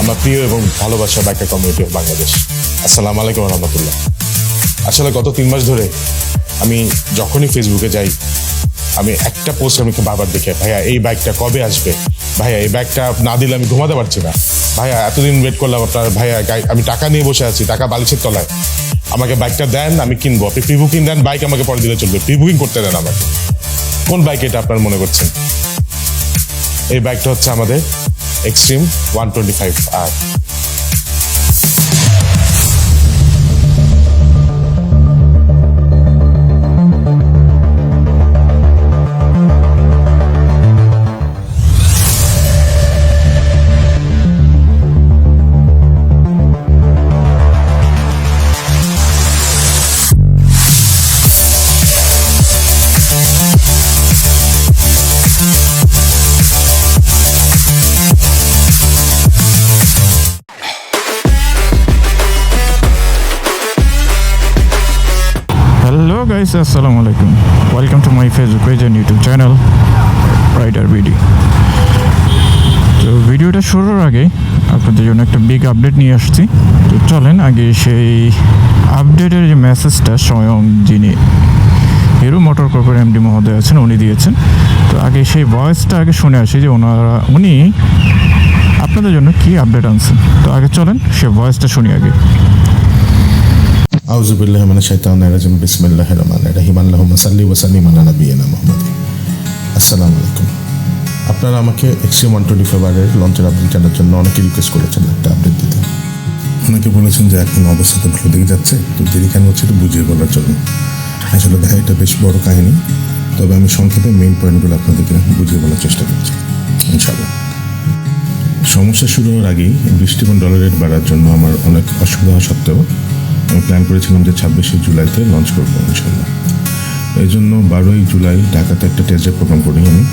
আমার প্রিয় এবং ভালোবাসা বাইকার কমিউনিটি অফ বাংলাদেশ আসসালাম আলাইকুম রহমতুল্লাহ। আসলে গত তিন মাস ধরে আমি যখনই ফেসবুকে যাই, আমি একটা পোস্ট আমি বারবার দেখে, ভাইয়া, এই বাইকটা কবে আসবে? ভাইয়া, এই বাইকটা না দিলে আমি ঘুমাতে পারছি না। ভাইয়া, এতদিন ওয়েট করলাম আপনার, ভাইয়া আমি টাকা নিয়ে বসে আছি, টাকা বালিশের তলায়। আমাকে বাইকটা দেন, আমি কিনবো। আপনি প্রি বুকিং দেন বাইক আমাকে পরে দিলে চলবে। প্রি বুকিং করতে দেন আমাকে। কোন বাইক এটা আপনার মনে করছেন? এই বাইকটা হচ্ছে আমাদের Xtreme one twenty five R hello guys আসসালামু আলাইকুম welcome to my Facebook page and YouTube channel rider BD তো ভিডিওটা শুরুর আগে আপনাদের জন্য একটা বিগ আপডেট নিয়ে আসছি। তো চলেন আগে সেই আপডেটের যে মেসেজটা স্বয়ং যিনি হিরো মোটর কর্পোর এমডি মহোদয় আছেন, উনি দিয়েছেন। তো আগে সেই ভয়েসটা আগে শুনে আসি যে ওনারা, উনি আপনাদের জন্য কি আপডেট আনছেন। তো আগে চলেন সে ভয়েসটা শুনি আগে। আউজুবিল্লাহ মানে শাইতান রাজিম। বিসমিল্লাহ রহমান রহিম। সাল্লি ওয়া সাল্লিম আলা নাবিয়িনা মুহাম্মদ। আসসালামু আলাইকুম। আপনারা আমাকে এক্সট্রিম ওয়ান টোয়েন্টি ফাইভ আরের লঞ্চের আপডেট জানার জন্য অনেকে রিকোয়েস্ট করেছেন একটা আপডেট দিতে। ওনাকে বলেছেন যে এখন অবস্থা তো ভালো দিকে যাচ্ছে তো দেরি কেন হচ্ছে একটু বুঝিয়ে বলার জন্য। আসলে ভাই এটা বেশ বড় কাহিনী। তবে আমি সংক্ষেপে মেইন পয়েন্টগুলো আপনাদেরকে বুঝিয়ে বলার চেষ্টা করছি, ইনশাআল্লাহ। সমস্যা শুরু হওয়ার আগেই বৃষ্টি এবং ডলার বাড়ার জন্য আমার অনেক অসুবিধা হওয়া সত্ত্বেও প্ল্যান করেছিলাম যে ছাব্বিশে জুলাইতে লঞ্চ করব, ইনশাল্লাহ। এই জন্য বারোই জুলাই ঢাকাতে একটা টেস্টের প্রোগ্রাম করি আমি।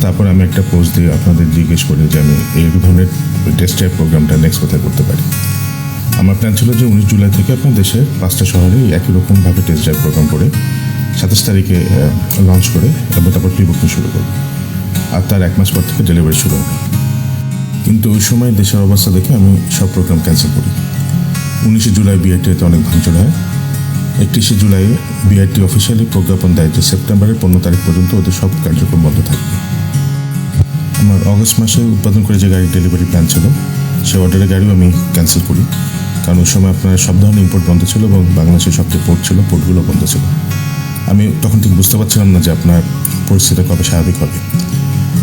তারপর আমি একটা পোস্ট দিয়ে আপনাদের জিজ্ঞেস করি যে আমি এই ধরনের টেস্ট ড্রাইভ প্রোগ্রামটা নেক্সট কোথায় করতে পারি। আমার প্ল্যান ছিল যে উনিশ জুলাই থেকে আপনার দেশের পাঁচটা শহরে একই রকমভাবে টেস্ট ড্রাইভ প্রোগ্রাম করে সাতাশ তারিখে লঞ্চ করে এবং তারপর প্রি বুকিং শুরু করব। আর তার এক মাস পর থেকে ডেলিভারি শুরু হবে। কিন্তু ওই সময় দেশের অবস্থা দেখে আমি সব প্রোগ্রাম ক্যান্সেল করি। উনিশে জুলাই বিআইটিতে অনেক ভাঙচুর হয়। একত্রিশে জুলাই বিআইটি অফিসিয়ালি প্রজ্ঞাপন দেয় যে সেপ্টেম্বরের পনেরো তারিখ পর্যন্ত ওদের সব কার্যক্রম বন্ধ থাকবে। আমার অগস্ট মাসে উৎপাদন করে যে গাড়ি ডেলিভারি প্ল্যান ছিল, সে অর্ডারের গাড়িও আমি ক্যান্সেল করি। কারণ ওই সময় আপনার সব ধরনের ইম্পোর্ট বন্ধ ছিল এবং বাংলাদেশের সবচেয়ে পোর্ট ছিল পোর্টগুলো বন্ধ ছিল। আমি তখন ঠিক বুঝতে পারছিলাম না যে আপনার পরিস্থিতি কবে স্বাভাবিক হবে।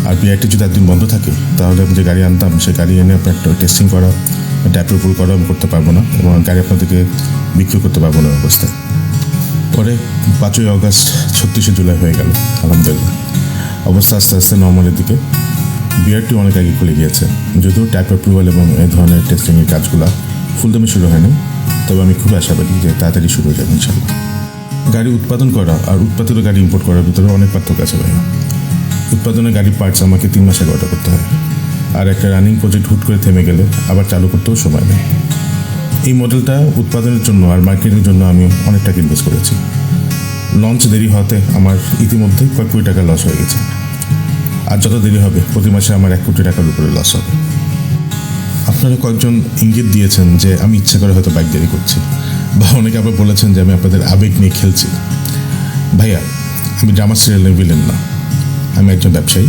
আর বিআরটি যদি একদিন বন্ধ থাকে, তাহলে আমি যে গাড়ি আনতাম, সে গাড়ি এনে আপনার টেস্টিং করা ট্যাপ অ্যাপ্রুভাল করা আমি করতে পারব না এবং গাড়ি আপনাদেরকে বিক্রি করতে পারব না অবস্থায়। পরে পাঁচই আগস্ট, ছত্রিশে জুলাই হয়ে গেল, আলহামদুলিল্লাহ। অবস্থা আস্তে আস্তে নর্মালের দিকে। বিআরটি অনেক আগে খুলে গিয়েছে, যদিও ট্যাপ অ্যাপ্রুভাল এবং এই ধরনের টেস্টিংয়ের কাজগুলো ফুলদমে শুরু হয়নি, তবে আমি খুব আশাবাদী যে তাড়াতাড়ি শুরু হয়ে যাবে ইনশাল্লাহ গাড়ি উৎপাদন করা আর উৎপাদিত গাড়ি ইম্পোর্ট করার ভিতরে অনেক পার্থক্য আছে ভাই উৎপাদনের গাড়ির পার্টস আমাকে তিন মাস অর্ডার করতে হয়। আর একটা রানিং প্রজেক্ট হুট করে থেমে গেলে আবার চালু করতেও সময় নেই। এই মডেলটা উৎপাদনের জন্য আর মার্কেটের জন্য আমি অনেক টাকা ইনভেস্ট করেছি। লঞ্চ দেরি হওয়াতে আমার ইতিমধ্যে কয়েক কোটি টাকা লস হয়ে গেছে। আর যত দেরি হবে, প্রতি মাসে আমার এক কোটি টাকার উপরে লস হবে। আপনারা কয়েকজন ইঙ্গিত দিয়েছেন যে আমি ইচ্ছে করে হয়তো বাইক দেরি করছি। বা অনেকে আবার বলেছেন যে আমি আপনাদের আবেগ নিয়ে খেলছি। ভাইয়া, আমি ড্রামা সিরিয়ালের ভিলেন না। আমি একজন ব্যবসায়ী।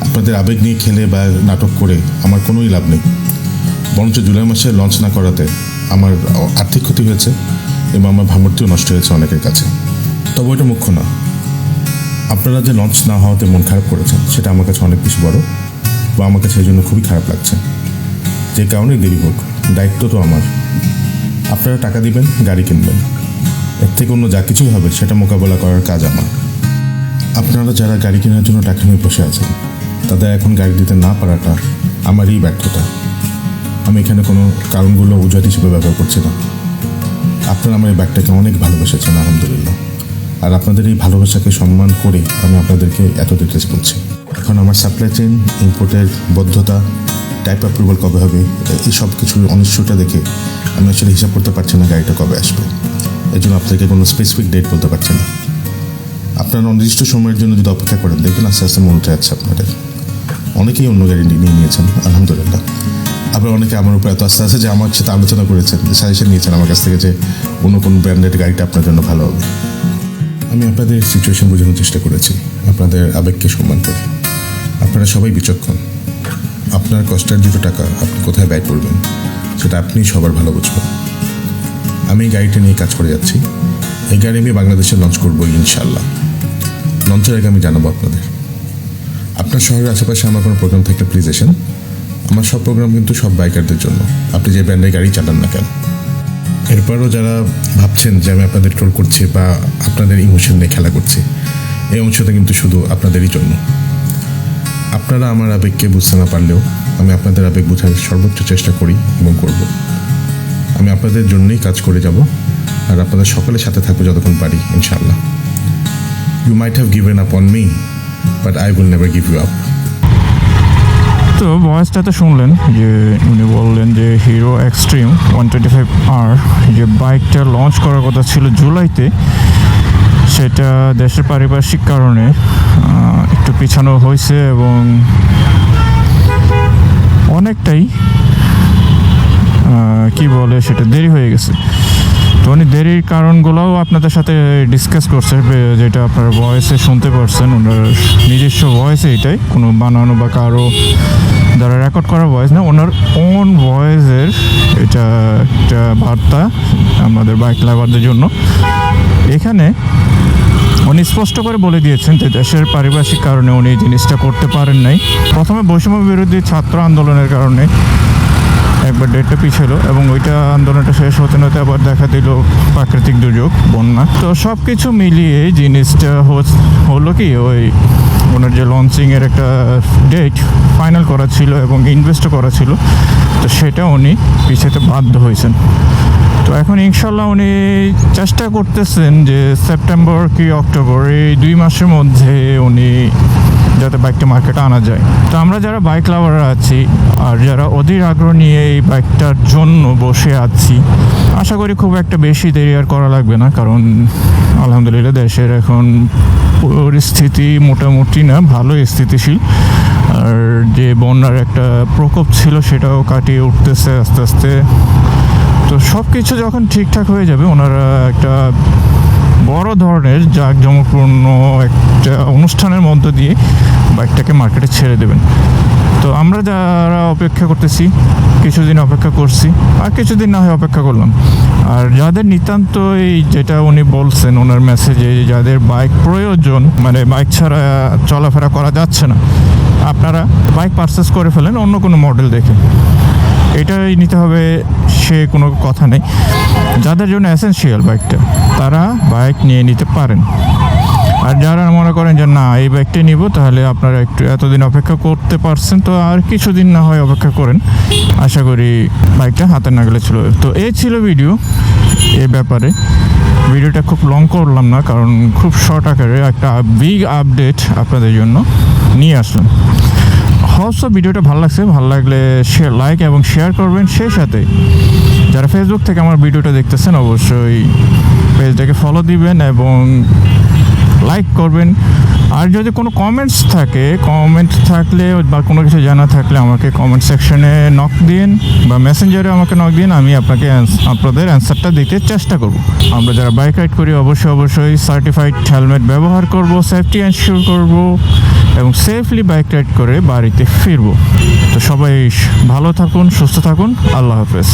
আপনাদের আবেগ নিয়ে খেলে বা নাটক করে আমার কোনোই লাভ নেই। বরঞ্চ জুলাই মাসে লঞ্চ না করাতে আমার আর্থিক ক্ষতি হয়েছে এবং আমার ভাবমূর্তিও নষ্ট হয়েছে অনেকের কাছে। তবে এটা মুখ্য না। আপনারা যে লঞ্চ না হওয়াতে মন খারাপ করেছেন, সেটা আমার কাছে অনেক বেশি বড় বা আমার কাছে এই জন্য খুবই খারাপ লাগছে। যে কারণে দেরি হোক, দায়িত্ব তো আমার। আপনারা টাকা দিবেন, গাড়ি কিনবেন। এর থেকে অন্য যা কিছুই হবে, সেটা মোকাবেলা করার কাজ আমার। আপনারা যারা গাড়ি কেনার জন্য টাকা নিয়ে বসে আছেন তাদের এখন গাড়ি দিতে না পারাটা আমারই ব্যর্থতা। আমি এখানে কোনো কারণগুলো উজাট হিসেবে ব্যবহার করছি না। আপনারা আমার এই ব্যাগটাকে অনেক ভালোবেসেছেন, আলহামদুলিল্লাহ। আর আপনাদের এই ভালোবাসাকে সম্মান করে আমি আপনাদেরকে এত ডিটেলস বলছি। এখন আমার সাপ্লাই চেইন ইম্পোর্টের বদ্ধতা টাইপ অ্যাপ্রুভাল কবে হবে, এই সব কিছুর অনিশ্চয়তা দেখে আমি আসলে হিসাব করতে পারছি না গাড়িটা কবে আসবে। এই জন্য আপনাদেরকে কোনো স্পেসিফিক ডেট বলতে পারছি না। আপনারা অনির্দিষ্ট সময়ের জন্য যদি অপেক্ষা করেন, দেখবেন আস্তে আস্তে মনে যাচ্ছে আপনাদের। অনেকেই অন্য গাড়ি নিয়ে নিয়েছেন, আলহামদুলিল্লাহ। আবার অনেকে আমার উপর এত আস্তে আস্তে যে আমার সাথে আলোচনা করেছেন সাজেশন নিয়েছেন আমার কাছ থেকে যে অন্য কোন ব্র্যান্ডেড গাড়িটা আপনার জন্য ভালো হবে। আমি আপনাদের সিচুয়েশন বোঝানোর চেষ্টা করেছি, আপনাদের আবেগকে সম্মান করি। আপনারা সবাই বিচক্ষণ। আপনার কষ্টের দুটো টাকা আপনি কোথায় ব্যয় করবেন, সেটা আপনি সবার ভালো বুঝবেন। আমি এই গাড়িটা নিয়ে কাজ করে যাচ্ছি। এই গাড়ি আমি বাংলাদেশে লঞ্চ করব ইনশাল্লাহ লঞ্চের আগে আমি জানাব আপনাদের। আপনার শহরের আশেপাশে আমার কোনো প্রোগ্রাম থাকলে প্লিজ এসেন আমার সব প্রোগ্রাম কিন্তু সব বাইকারদের জন্য। আপনি যে ব্র্যান্ডের গাড়ি চালান না কেন? এরপরও যারা ভাবছেন যে আমি আপনাদের ট্রোল করছি বা আপনাদের ইমোশন নিয়ে খেলা করছি, এই অংশটা কিন্তু শুধু আপনাদেরই জন্য। আপনারা আমার আবেগকে বুঝতে না পারলেও আমি আপনাদের আবেগ বোঝার সর্বোচ্চ চেষ্টা করি এবং করব। আমি আপনাদের জন্যই কাজ করে যাব আর আপনাদের সকলের সাথে থাকব যতক্ষণ পারি, ইনশাআল্লাহ। You might have given up on me but I will never give you up তো ভয়েসটাতে শুনলেন যে উনি বললেন যে Hero Xtreme one twenty five R যে বাইকটা লঞ্চ করার কথা ছিল জুলাইতে, সেটা দেশের পারিপার্শ্বিক কারণে একটু পিছানো হয়েছে এবং অনেকটাই কি বলে সেটা দেরি হয়ে গেছে। তো উনি দেরির কারণগুলোও আপনাদের সাথে ডিসকাস করছে যেটা আপনার ভয়েসে শুনতে পারছেন, ওনার নিজস্ব ভয়েসে এটাই, কোনো বানানো বা কারও দ্বারা রেকর্ড করা ভয়েস না, ওনার ওন ভয়েসের এটা একটা বার্তা আমাদের বাইক লাভারদের জন্য। এখানে উনি স্পষ্ট করে বলে দিয়েছেন যে দেশের পারিপার্শ্বিক কারণে উনি এই জিনিসটা করতে পারেন নাই। প্রথমে বৈষম্য বিরোধী ছাত্র আন্দোলনের কারণে একবার ডেটটা পিছলো এবং ওইটা আন্দোলনটা শেষ হতে না আবার দেখা দিল প্রাকৃতিক দুর্যোগ, বন্যা। তো সব কিছু মিলিয়ে জিনিসটা হলো কি ওই ওনার যে লঞ্চিংয়ের একটা ডেট ফাইনাল করা ছিল এবং ইনভেস্টও করা ছিল, তো সেটা উনি পিছাতে বাধ্য হয়েছেন। তো এখন ইনশাল্লাহ উনি চেষ্টা করতেছেন যে সেপ্টেম্বর কি অক্টোবর এই দুই মাসের মধ্যে উনি বাইকটা মার্কেটে আনা যায়। তো আমরা যারা বাইক লাভাররা আছি আর যারা অধীর আগ্রহ নিয়ে এই বাইকটার জন্য বসে আছি, আশা করি খুব একটা বেশি দেরি আর করা লাগবে না, কারণ আলহামদুলিল্লাহ দেশের এখন পরিস্থিতি মোটামুটি না, ভালো স্থিতিশীল। আর যে বন্যার একটা প্রকোপ ছিল সেটাও কাটিয়ে উঠতেছে আস্তে আস্তে। তো সব কিছু যখন ঠিকঠাক হয়ে যাবে, ওনারা একটা বড় ধরনের জাঁকজমকপূর্ণ একটা অনুষ্ঠানের মধ্য দিয়ে বাইকটাকে মার্কেটে ছেড়ে দেবেন। তো আমরা যারা অপেক্ষা করতেছি, কিছুদিন অপেক্ষা করছি আর কিছুদিন না হয় অপেক্ষা করলাম। আর যাদের নিতান্ত এই যেটা উনি বলছেন, ওনার মেসেজে যাদের বাইক প্রয়োজন মানে বাইক ছাড়া চলাফেরা করা যাচ্ছে না, আপনারা বাইক পারচেস করে ফেলেন অন্য কোনো মডেল দেখে। এটাই নিতে হবে, সে কোনো কথা নেই। যাদের জন্য এসেন্সিয়াল বাইকটা তারা বাইক নিয়ে নিতে পারেন। আর যারা মনে করেন যে, না, এই বাইকটাই নিব, তাহলে আপনারা একটু এতদিন অপেক্ষা করতে পারছেন। তো আর কিছুদিন না হয় অপেক্ষা করেন। আশা করি বাইকটা হাতের নাগালে ছিল। তো এই ছিল ভিডিও এ ব্যাপারে। ভিডিওটা খুব লং করলাম না, কারণ খুব শর্ট আকারে একটা বিগ আপডেট আপনাদের জন্য নিয়ে আসলাম। হবস ভিডিওটা ভালো লাগছে, ভালো লাগলে শেয়ার লাইক এবং শেয়ার করবেন। সেই সাথে যারা ফেসবুক থেকে আমার ভিডিওটা দেখতেছেন, অবশ্যই পেজটাকে ফলো দিবেন এবং লাইক করবেন। আর যদি কোনো কমেন্টস থাকে কমেন্ট থাকলে বা কোনো কিছু জানা থাকলে আমাকে কমেন্ট সেকশনে নক দিন বা মেসেঞ্জারে আমাকে নক দিন, আমি আপনাকে আপনাদের অ্যান্সারটা দিতে চেষ্টা করব। আমরা যারা বাইক রাইড করি, অবশ্যই অবশ্যই সার্টিফাইড হেলমেট ব্যবহার করব সেফটি এনশিওর করব। এবং সেফলি বাইক রাইড করে বাড়িতে ফিরবো। তো সবাই ভালো থাকুন, সুস্থ থাকুন। আল্লাহ হাফেজ।